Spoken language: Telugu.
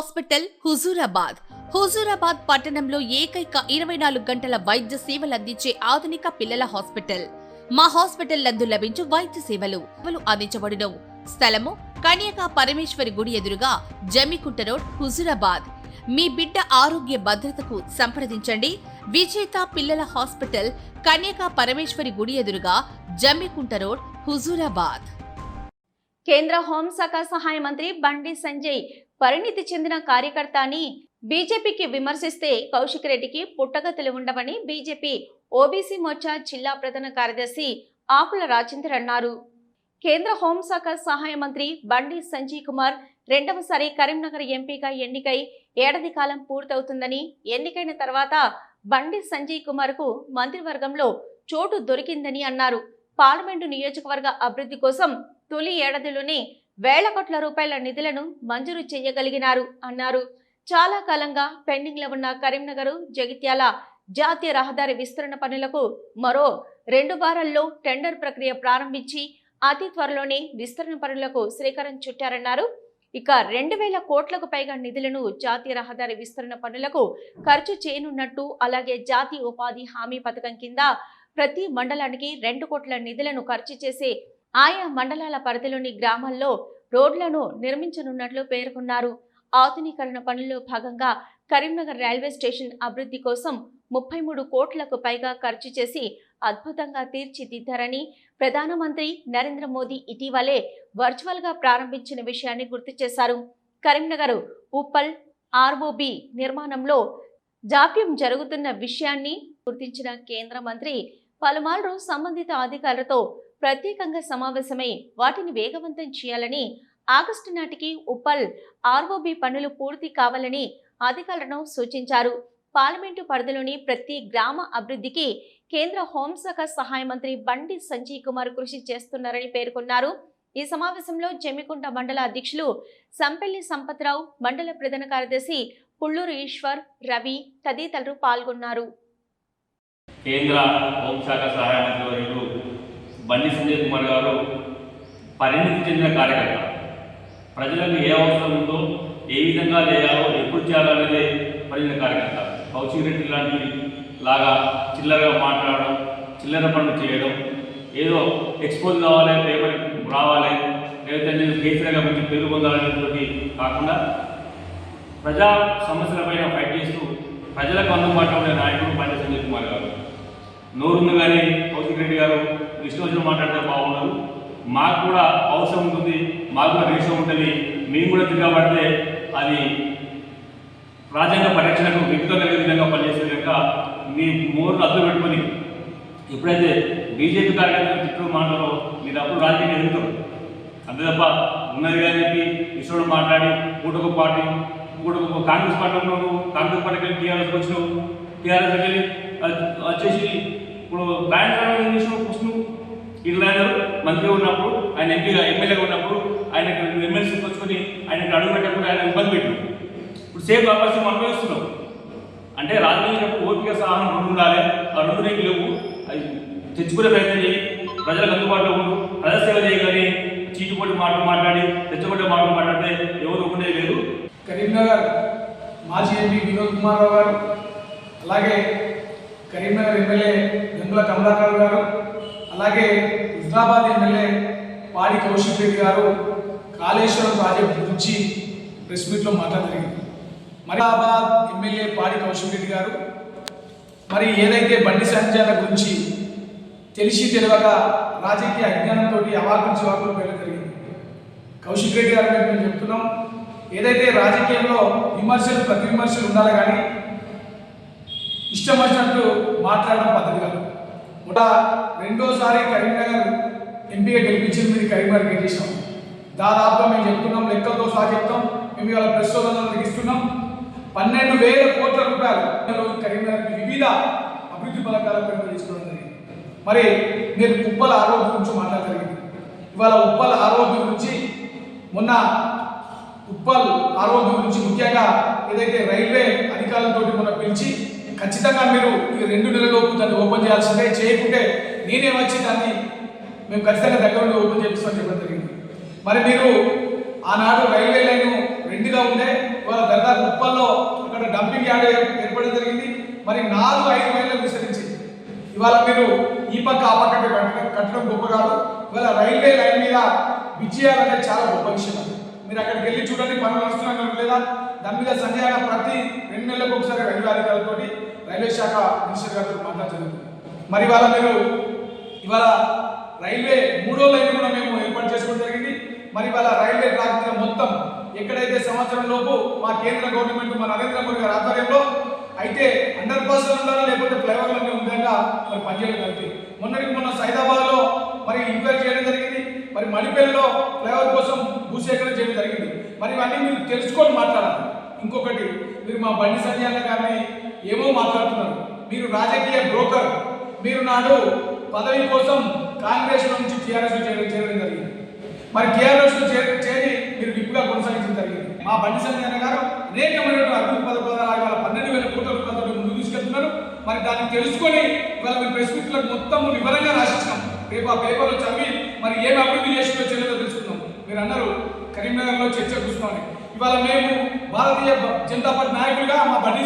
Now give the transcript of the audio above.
హాస్పిటల్ హుజూరాబాద్. హుజూరాబాద్ పట్టణంలో ఏకైక ఇరవై నాలుగు గంటల వైద్య సేవలు అందించే ఆధునిక పిల్లల హాస్పిటల్. మా హాస్పిటల్ నందు లభించు వైద్య సేవలు. అందించబడును. స్థలము కన్యకా పరమేశ్వరి గుడి ఎదురుగా జమికుంట రోడ్ హుజూరాబాద్. మీ బిడ్డ ఆరోగ్య భద్రతకు సంప్రదించండి. విజేత పిల్లల హాస్పిటల్ కన్యకా పరమేశ్వరి గుడి ఎదురుగా జమ్మికుంట రోడ్ హుజూరాబాద్. కేంద్ర హోంశాఖ సహాయ మంత్రి బండి సంజయ్ పరిణితి చెందిన కార్యకర్త అని బీజేపీకి విమర్శిస్తే కౌశిక్ రెడ్డికి పుట్టగతులు ఉండవని బీజేపీ ఓబీసీ మోర్చా జిల్లా ప్రధాన కార్యదర్శి ఆకుల రాజేందర్ అన్నారు. కేంద్ర హోంశాఖ సహాయ మంత్రి బండి సంజయ్ కుమార్ రెండవసారి కరీంనగర్ ఎంపీగా ఎన్నికై ఏడాది కాలం పూర్తవుతుందని ఎన్నికైన తర్వాత బండి సంజయ్ కుమార్కు మంత్రివర్గంలో చోటు దొరికిందని అన్నారు. పార్లమెంటు నియోజకవర్గ అభివృద్ధి కోసం తొలి ఏడాదిలోనే వేల కోట్ల రూపాయల నిధులను మంజూరు చేయగలిగినారు అన్నారు. చాలా కాలంగా పెండింగ్లో ఉన్న కరీంనగర్ జగిత్యాల జాతీయ రహదారి విస్తరణ పనులకు మరో రెండు వారాల్లో టెండర్ ప్రక్రియ ప్రారంభించి అతి త్వరలోనే విస్తరణ పనులకు శ్రీకారం చుట్టారన్నారు. ఇక రెండు వేల కోట్లకు పైగా నిధులను జాతీయ రహదారి విస్తరణ పనులకు ఖర్చు చేయనున్నట్టు అలాగే జాతీయ ఉపాధి హామీ పథకం కింద ప్రతి మండలానికి రెండు కోట్ల నిధులను ఖర్చు చేసే ఆయా మండలాల పరిధిలోని గ్రామాల్లో రోడ్లను నిర్మించనున్నట్లు పేర్కొన్నారు. ఆధునీకరణ పనుల్లో భాగంగా కరీంనగర్ రైల్వే స్టేషన్ అభివృద్ధి కోసం ముప్పై మూడు కోట్లకు పైగా ఖర్చు చేసి అద్భుతంగా తీర్చిదిద్దారని ప్రధానమంత్రి నరేంద్ర మోదీ ఇటీవలే వర్చువల్గా ప్రారంభించిన విషయాన్ని గుర్తు చేశారు. కరీంనగర్ ఉప్పల్ ఆర్ఓబి నిర్మాణంలో జాప్యం జరుగుతున్న విషయాన్ని గుర్తించిన కేంద్ర మంత్రి పలుమార్లు సంబంధిత అధికారులతో ప్రత్యేకంగా సమావేశమై వాటిని వేగవంతం చేయాలని ఆగస్టు నాటికి ఉప్పల్ ఆర్ఓబి పనులు పూర్తి కావాలని అధికారులను సూచించారు. పార్లమెంటు పరిధిలోని ప్రతి గ్రామ అభివృద్ధికి కేంద్ర హోంశాఖ సహాయ మంత్రి బండి సంజయ్ కుమార్ కృషి చేస్తున్నారని పేర్కొన్నారు. ఈ సమావేశంలో జమికుంట మండల అధ్యక్షులు సంపెల్లి సంపత్రావు మండల ప్రధాన కార్యదర్శి పుల్లూరు ఈశ్వర్ రవి తదితరులు పాల్గొన్నారు. కేంద్ర హోంశాఖ సహాయ మంత్రి బండి సంజయ్ కుమార్ గారు పరిణితి చెందిన కార్యకర్త. ప్రజలకు ఏ అవసరం ఉందో ఏ విధంగా చేయాలో ఎప్పుడు చేయాలో అనేది పరిణిత కార్యకర్త. కౌశిక్ రెడ్డి లాంటివి లాగా చిల్లరగా మాట్లాడడం చిల్లర పనులు చేయడం ఏదో ఎక్స్పోజ్ కావాలి పేపర్ రావాలి లేకపోతే నేను కేసీఆర్గా మంచి పేరు పొందాలనేటువంటి కాకుండా ప్రజా సమస్యలపైన ఫైట్ చేస్తూ ప్రజలకు అందుబాటులో ఉండే నాయకుడు పండిత సంజయ్ కుమార్ గారు. నోరుంది కానీ కౌశిక్ రెడ్డి గారు ఇష్టం వచ్చిన మాట్లాడితే బాగుండదు. మాకు కూడా అవసరం ఉంటుంది మాకు కూడా రేషం ఉంటుంది. మేము కూడా తిరగబడితే అది రాజ్యాంగ పరిరక్షణకు వ్యక్తితో కలిగే విధంగా పనిచేసే కనుక మీ మూడు అర్థం పెట్టుకొని ఎప్పుడైతే బీజేపీ కార్యకర్తలు తిట్టు మాట్లాడో మీరు అప్పుడు రాజకీయం ఎదుగుతారు. అంతే తప్ప ఉన్నది కానీ చెప్పి ఇష్టడు మాట్లాడి కూటకు పార్టీ కూటకు కాంగ్రెస్ పార్టీలో కాంగ్రెస్ పార్టీకి టీఆర్ఎస్ వచ్చినావు. టీఆర్ఎస్ వెళ్ళి అది వచ్చేసి ఇప్పుడు రాయనగరం ఏం చేసినావు ఫస్ట్ నువ్వు మంత్రిగా ఉన్నప్పుడు ఆయన ఎంపీగా ఎమ్మెల్యేగా ఉన్నప్పుడు ఆయన ఎమ్మెల్సీ వచ్చుకొని ఆయన అడుగు పెట్టకుండా ఆయన ఇబ్బంది పెట్టు ఇప్పుడు సేమ్ అవకాశం అనుభవిస్తున్నావు అంటే రాజకీయం ఓపిక సహనం రెండు ఉండాలి. ఆ రెండు నీకు లేవు. అది తెచ్చుకునే ప్రయత్నం చేయి. ప్రజలకు అందుబాటులో ఉండు. ప్రజాసేవ చేయగానే చీటిపోటి మాటలు మాట్లాడి తెచ్చుకుంటే మాటలు మాట్లాడితే ఎవరు ఒప్పుకునే లేదు. కరీంనగర్ మాజీ ఎంపీ వినోద్ కుమార్ రావు గారు అలాగే కరీంనగర్ ఎమ్మెల్యే గంగుల కమలాకర్ గారు అలాగే హుజరాబాద్ ఎమ్మెల్యే పాడి కౌశిక్ రెడ్డి గారు కాళేశ్వరం ప్రాజెక్టు గురించి ప్రెస్ మీట్లో మాట్లాడగలిగింది మరిబాద్ ఎమ్మెల్యే పాడి కౌశిక్ రెడ్డి గారు మరి ఏదైతే బండి సహజాల గురించి తెలిసి తెలియక రాజకీయ అజ్ఞానంతో అవాకులు చివాకులు పేరు జరిగింది. కౌశిక్ రెడ్డి గారు మేము చెప్తున్నాం ఏదైతే రాజకీయంలో విమర్శలు ప్రతి విమర్శలు ఉండాలి కానీ ఇష్టం వచ్చినట్టు మాట్లాడడం పద్ధతి కాదు. ఒక రెండోసారి కరీంనగర్ ఎంపీగా గెలిపించింది మీరు కరీంనగర్ గెలిచాం దాదాపుగా మేము చెప్తున్నాం లెక్కలతో సహా చెప్తాం. మేము ఇవాళ ప్రెస్ సోదరులకు ఇస్తున్నాం పన్నెండు వేల కోట్ల రూపాయలు కరీంనగర్కి వివిధ అభివృద్ధి పథకాల తీసుకోవడం జరిగింది. మరి మీరు ఉప్పల ఆరోగ్యం గురించి మాట్లాడగలిగింది ఇవాళ ఉప్పల ఆరోగ్యం గురించి మొన్న ఉప్పల్ ఆరోగ్యం గురించి ముఖ్యంగా ఏదైతే రైల్వే అధికారులతో మొన్న పిలిచి ఖచ్చితంగా మీరు ఈ రెండు నెలలలోపు దాన్ని ఓపెన్ చేయాల్సిందే. చేయకుంటే నేనే వచ్చి దాన్ని మేము ఖచ్చితంగా దగ్గరలో ఓపెన్ చేపిస్తామని చెప్పడం జరిగింది. మరి మీరు ఆనాడు రైల్వే లైన్ రెండుగా ఉండే వాళ్ళ దరిదాపు ముప్పల్లో అక్కడ డంపింగ్ యార్డ్ ఏర్పడడం జరిగింది. మరి నాలుగు ఐదు మైళ్ళకు విస్తరించి ఇవాళ మీరు ఈ పక్క ఆ పక్క కట్టడం గొప్ప కాదు. ఇవాళ రైల్వే లైన్ మీద విజయాలంటే చాలా గొప్ప విషయం. మీరు అక్కడికి వెళ్ళి చూడండి పనులు నడుస్తున్నాయి లేదా? దాని మీద సంజయ్ అన్న ప్రతి రెండు నెలలకు ఒకసారి రైల్వే అధికారులతో రైల్వే శాఖ మినిస్టర్ గారితో మాట్లాడుతుంది మరి ఇవాళ మీరు ఇవాళ రైల్వే మూడో లైన్ కూడా మేము ఏర్పాటు చేసుకోవడం జరిగింది. మరి ఇవాళ రైల్వే ట్రాక్ మీద మొత్తం ఎక్కడైతే సంవత్సరం లోపు మా కేంద్ర గవర్నమెంట్ మా నరేంద్ర మోడీ గారి ఆధ్వర్యంలో అయితే అండర్ పాస్ ఉన్నారా లేకపోతే ఫ్లైఓవర్లు అనే విధంగా మరి పనిచేయడం జరిగింది. మొన్నటికి మొన్న సైదాబాద్లో మరి ఎంక్వైరీ చేయడం జరిగింది. మరి మణిపల్లిలో ఫ్లైఓవర్ కోసం భూసేకరణ చేయడం జరిగింది. మరి ఇవన్నీ మీరు తెలుసుకొని మాట్లాడాలి. ఇంకొకటి మీరు మా బండి సంజయ్ అన్న గారిని ఏమో మాట్లాడుతున్నారు. మీరు రాజకీయ బ్రోకర్. మీరు నాడు పదవి కోసం కాంగ్రెస్ నుంచి టీఆర్ఎస్లో చేరడం చేరడం జరిగింది. మరి టీఆర్ఎస్లో చేరి మీరు విప్పుగా కొనసాగించడం జరిగింది. మా బండి సంజయ్ గారు గారు అనేకమైనటువంటి అభివృద్ధి పథకాలు వేల పన్నెండు వేల కోట్ల రూపాయలు ముందు తీసుకెళ్తున్నారు. మరి దాన్ని తెలుసుకొని ఇవాళ మీ ప్రెస్ మీట్లకు మొత్తం వివరంగా రాసిస్తాం రేపు ఆ పేపర్లో చదివి మరి ఏం అభివృద్ధి చేసిందో చర్యలో తెలుసుకుందాం. మీరు అన్నారు కరీంనగర్లో చర్చ కూర్చున్నామని ఇవాళ మేము భారతీయ జనతా పార్టీ నాయకులుగా మా బండి